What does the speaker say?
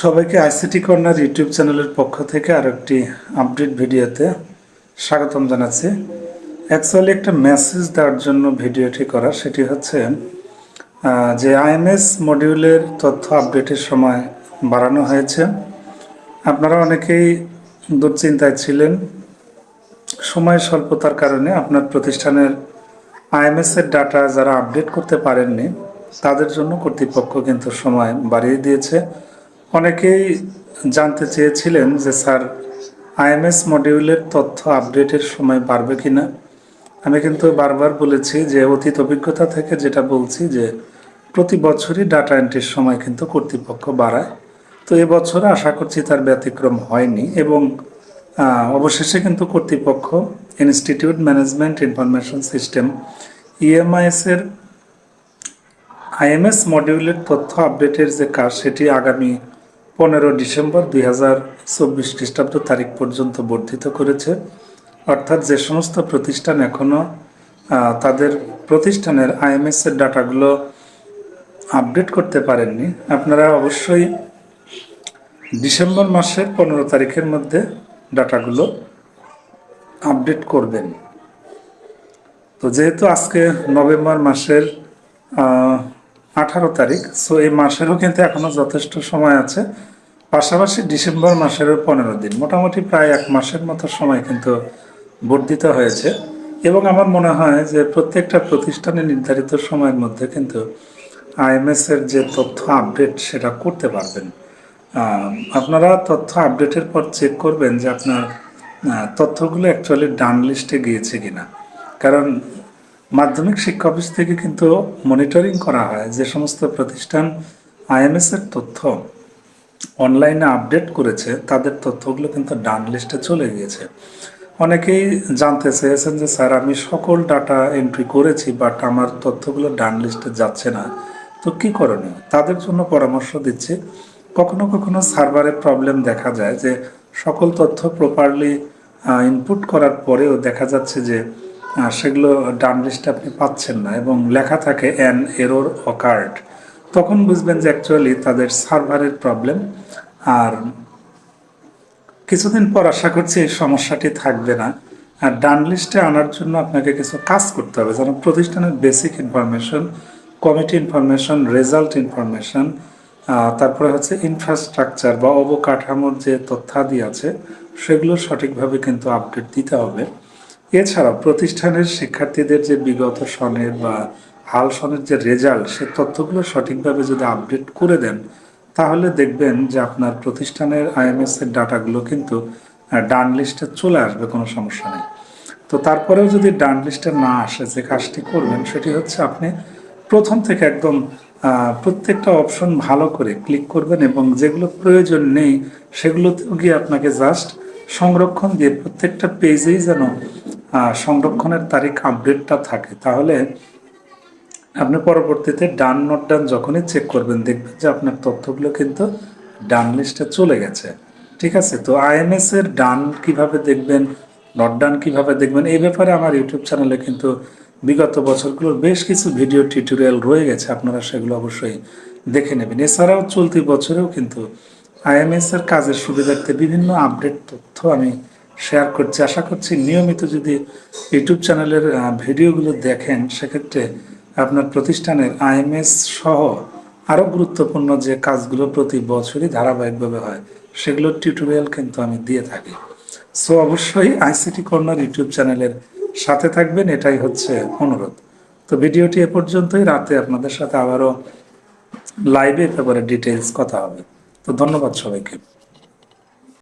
সবাইকে ICT corner YouTube চ্যানেলের পক্ষ থেকে আর একটি আপডেট ভিডিওতে স্বাগতম জানাচ্ছি। অ্যাকচুয়ালি একটা মেসেজ দেওয়ার জন্য ভিডিওটি করা, সেটি হচ্ছে যে আইএমএস মডিউলের তথ্য আপডেটের সময় বাড়ানো হয়েছে। আপনারা অনেকেই দুশ্চিন্তায় ছিলেন। সময় স্বল্পতার কারণে আপনার প্রতিষ্ঠানের আইএমএস এর ডাটা যারা আপডেট করতে পারেননি, তাদের জন্য কর্তৃপক্ষ কিন্তু সময় বাড়িয়ে দিয়েছে। অনেকেই জানতে চেয়েছিলেন যে, স্যার, আইএমএস মডিউলের তথ্য আপডেটের সময় বাড়বে কিনা আমি কিন্তু বারবার বলেছি যে, অতীত অভিজ্ঞতা থেকে যেটা বলছি যে, প্রতি বছরই ডাটা এন্ট্রির সময় কিন্তু কর্তৃপক্ষ বাড়ায়। তো এবছর আশা করছি তার ব্যতিক্রম হয়নি এবং অবশেষে কিন্তু কর্তৃপক্ষ, institute management information system, EMIS এর আইএমএস মডিউলের তথ্য আপডেটের যে কাজ, সেটি আগামী পনেরো ডিসেম্বর দুই হাজার চব্বিশ খ্রিস্টাব্দ তারিখ পর্যন্ত বর্ধিত করেছে। অর্থাৎ যে সমস্ত প্রতিষ্ঠান এখনও তাদের প্রতিষ্ঠানের আইএমএস এর ডাটাগুলো আপডেট করতে পারেননি, আপনারা অবশ্যই ডিসেম্বর মাসের পনেরো তারিখের মধ্যে ডাটাগুলো আপডেট করবেন। তো যেহেতু আজকে নভেম্বর মাসের আঠারো তারিখ। সো এই মাসেরও কিন্তু এখনও যথেষ্ট সময় আছে। পাশাপাশি ডিসেম্বর মাসেরও পনেরো দিন। মোটামুটি প্রায় এক মাসের মতো সময় কিন্তু বর্ধিত হয়েছে। এবং আমার মনে হয় যে প্রত্যেকটা প্রতিষ্ঠানে নির্ধারিত সময়ের মধ্যে কিন্তু আইএমএস এর যে তথ্য আপডেট সেটা করতে পারবেন। আপনারা তথ্য আপডেটের পর চেক করবেন যে আপনার তথ্যগুলো অ্যাকচুয়ালি ডান লিস্টে গিয়েছে কিনা। কারণ মাধ্যমিক শিক্ষা অফিস থেকে কিন্তু মনিটরিং করা হয় যে সমস্ত প্রতিষ্ঠান আইএমএস এর তথ্য অনলাইনে আপডেট করেছে, তাদের তথ্যগুলো কিন্তু ডান লিস্টে চলে গিয়েছে। অনেকেই জানতে চেয়েছেন যে, স্যার, আমি সকল ডাটা এন্ট্রি করেছি বাট আমার তথ্যগুলো ডান লিস্টে যাচ্ছে না। তো কী করণীয়? তাদের জন্য পরামর্শ দিচ্ছি, কখনো কখনো সার্ভারের প্রবলেম দেখা যায় যে, সকল তথ্য প্রপারলি ইনপুট করার পরেও দেখা যাচ্ছে যে সেগুলো ডান লিস্টে আপনি পাচ্ছেন না এবং লেখা থাকে অ্যান এরর অকার্ড তখন বুঝবেন যে অ্যাকচুয়ালি তাদের সার্ভারের প্রবলেম আর কিছুদিন পর আশা করছি এই সমস্যাটি থাকবে না। আর ডান লিস্টে আনার জন্য আপনাকে কিছু কাজ করতে হবে। যেমন প্রতিষ্ঠানের basic information committee information result information তারপরে হচ্ছে ইনফ্রাস্ট্রাকচার বা অবকাঠামোর যে তথ্যাদি আছে, সেগুলো সঠিকভাবে কিন্তু আপডেট দিতে হবে। এছাড়াও প্রতিষ্ঠানের শিক্ষার্থীদের যে বিগত সনের বা হাল সনের যে রেজাল্ট, সে তথ্যগুলো সঠিকভাবে যদি আপডেট করে দেন, তাহলে দেখবেন যে আপনার প্রতিষ্ঠানের আইএমএস এর ডাটাগুলো কিন্তু ডান লিস্টে চলে আসবে, কোনো সমস্যা নেই। তো তারপরেও যদি ডান লিস্টে না আসে, যে কাজটি করবেন, সেটি হচ্ছে আপনি প্রথম থেকে একদম প্রত্যেকটা অপশন ভালো করে ক্লিক করবেন এবং যেগুলো প্রয়োজন নেই সেগুলোতে গিয়ে আপনাকে জাস্ট সংরক্ষণ দিয়ে প্রত্যেকটা পেজেই যেন সংরক্ষণের তারিখ আপডেটটা থাকে, তাহলে আপনি পরবর্তীতে ডান নট ডান যখনই চেক করবেন, দেখবেন যে আপনার তথ্যগুলো কিন্তু ডান লিস্টে চলে গেছে। ঠিক আছে? তো আইএমএস এর ডান কীভাবে দেখবেন নট ডান কীভাবে দেখবেন, এই ব্যাপারে আমার ইউটিউব চ্যানেলে কিন্তু বিগত বছরগুলোর বেশ কিছু ভিডিও টিউটোরিয়াল রয়ে গেছে, আপনারা সেগুলো অবশ্যই দেখে নেবেন। এছাড়াও চলতি বছরেও কিন্তু আইএমএস এর কাজের সুবিধার্থে বিভিন্ন আপডেট তথ্য আমি শেয়ার করছি। আশা করছি নিয়মিত যদি ইউটিউব চ্যানেলের ভিডিওগুলো দেখেন, সেক্ষেত্রে আপনার প্রতিষ্ঠানের আইএমএস সহ আরও গুরুত্বপূর্ণ যে কাজগুলো প্রতি বছরই ধারাবাহিকভাবে হয়, সেগুলোর টিউটোরিয়াল কিন্তু আমি দিয়ে থাকি। সো অবশ্যই আইসিটি কর্নার ইউটিউব চ্যানেলের সাথে থাকবেন, এটাই হচ্ছে অনুরোধ। তো ভিডিওটি এ পর্যন্তই, রাতে আপনাদের সাথে আবারও লাইভে ব্যাপারে ডিটেলস কথা হবে। তো ধন্যবাদ সবাইকে।